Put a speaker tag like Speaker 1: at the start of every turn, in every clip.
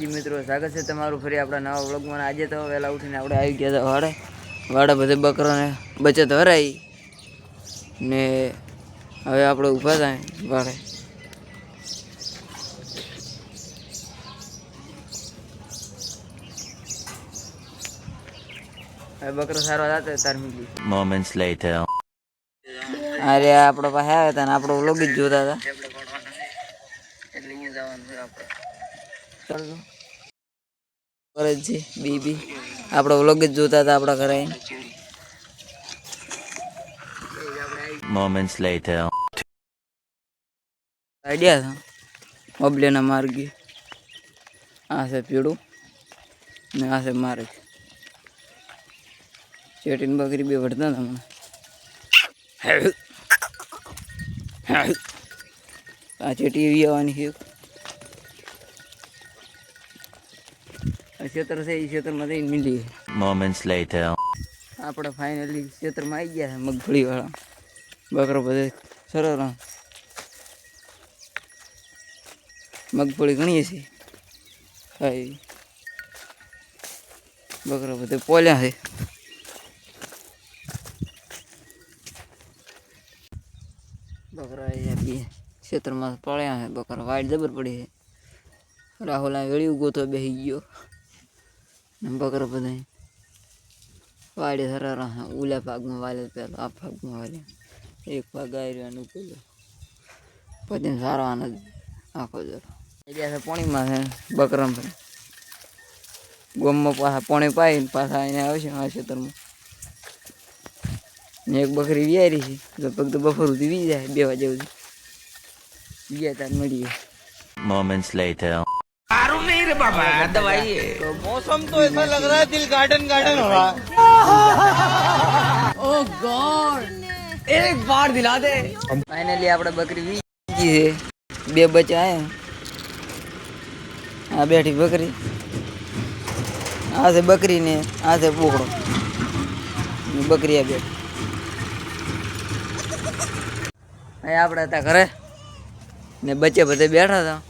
Speaker 1: जी मित्रों स्वागत है તમારું ફરી આપડા નવો વ્લોગ માં આજે તો વેલા ઉઠીને આપણે આવી ગયા તો હરે વાડે બધી બકરો ને બચ્ચા ધરાઈ ને હવે આપણે ઊભા થાય હરે આ બકરો સારા રાતે તાર મળી
Speaker 2: મોમેન્ટસ લેટર
Speaker 1: અરે આપડો પાહે આવે તો આપડો લોગી જોતા હતા આપણે ગોળવા જવાનું છે આપણું કરજો બીબી આપણો વ્લોગ જ જોતા હતા આપણા ઘરે
Speaker 2: moments later
Speaker 1: આઈડિયા હતા બબલેના માર્ગી આ છે પીળું ને આ છે માર્ગ ચેટીન બકરી બે વઢતા હતા મને આ ચેટી એવી આવવાની છે क्षेत्र से क्षेत्र में नहीं मिली
Speaker 2: मोमेंट्स लेट है आप
Speaker 1: फाइनली क्षेत्र में आई गया है वाला बकरो बदे सर मगफड़ी घनी सी खाई बकरो बदे पोलिया है बकरा आई जाती क्षेत्र में पड़िया है बकरा वाइट जबर पड़ी है राहुल वेड़ी उगो तो बेही બકરા બને વાડી ફર રહા ઉલા પગમાં વાલે પેલા આ પગમાં વાલે એક પગ આ રહ્યોનું પેલો પગને ચારવાના આખો જો આયા છે પાણીમાં છે બકરમ ગોમમાં પા પાણી પાઈન પાછા આને આવશે આ setoresમાં એક બકરી વીયારી છે જો પગ તો બફરું થી વી જાય બેવા દેવું બીજે તન મડી
Speaker 2: મોમેન્ટસ લેટર
Speaker 3: रे बाबा दवाई
Speaker 1: तो मौसम तो ऐसा लग रहा है दिल गार्डन गार्डन हो रहा
Speaker 3: ओ गॉड oh एक बार दिला दे
Speaker 1: मैंने लिया बकरी भी की है बे बचाए हाँ, आ बैठी बकरी आ से बकरी ने आ से बोकड़ो बकरी आ बैठ अँ आप घरे ने बच्चे बदे बैठा था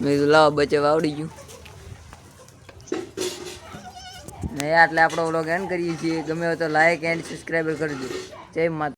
Speaker 1: મેં કીધું લાવ બચે આવડી ગયું ને આટલે આપણો વ્લોગ એન્ડ કરીએ છીએ ગમે તો લાઈક એન્ડ સબસ્ક્રાઈબર કરજો જય માતા